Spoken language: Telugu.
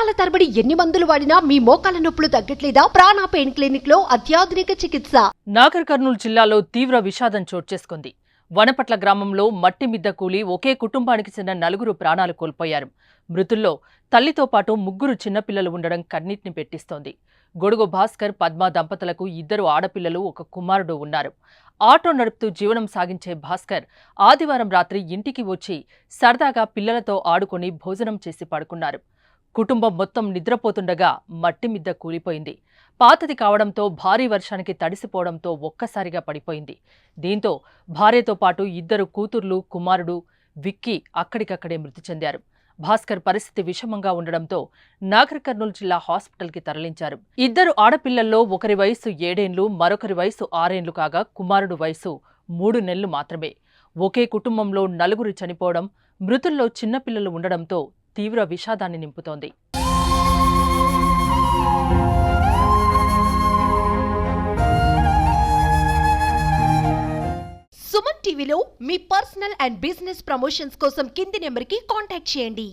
సంవత్సరాల తరబడి ఎన్ని మందులు వాడినా మీ మోకాల నొప్పులు తగ్గట్లేదా? ప్రాణ పెయిన్ క్లినిక్లో అత్యాధునిక చికిత్స. నాగర్ కర్నూలు జిల్లాలో తీవ్ర విషాదం చోటు చేసుకుంది. వనపట్ల గ్రామంలో మట్టి మిద్ద కూలి ఒకే కుటుంబానికి చెందిన నలుగురు ప్రాణాలు కోల్పోయారు. మృతుల్లో తల్లితో పాటు ముగ్గురు చిన్నపిల్లలు ఉండడం కన్నీటిని పెట్టిస్తోంది. గొడుగు భాస్కర్ పద్మ దంపతులకు ఇద్దరు ఆడపిల్లలు ఒక కుమారుడు ఉన్నారు. ఆటో నడుపుతూ జీవనం సాగించే భాస్కర్ ఆదివారం రాత్రి ఇంటికి వచ్చి సరదాగా పిల్లలతో ఆడుకుని భోజనం చేసి పడుకున్నారు. కుటుంబం మొత్తం నిద్రపోతుండగా మట్టి మిద్ద కూలిపోయింది. పాతది కావడంతో భారీ వర్షానికి తడిసిపోవడంతో ఒక్కసారిగా పడిపోయింది. దీంతో భార్యతో పాటు ఇద్దరు కూతుర్లు కుమారుడు విక్కీ అక్కడికక్కడే మృతి చెందారు. భాస్కర్ పరిస్థితి విషమంగా ఉండడంతో నాగర్ కర్నూలు జిల్లా హాస్పిటల్కి తరలించారు. ఇద్దరు ఆడపిల్లల్లో ఒకరి వయసు ఏడేండ్లు మరొకరి వయసు ఆరేండ్లు కాగా కుమారుడు వయసు మూడు నెలలు మాత్రమే. ఒకే కుటుంబంలో నలుగురు చనిపోవడం మృతుల్లో చిన్నపిల్లలు ఉండడంతో తీవ్ర విషాదాన్ని నింపుతోంది. సుమన్ టీవీలో మీ పర్సనల్ అండ్ బిజినెస్ ప్రమోషన్స్ కోసం కింది నెంబర్కి కాంటాక్ట్ చేయండి.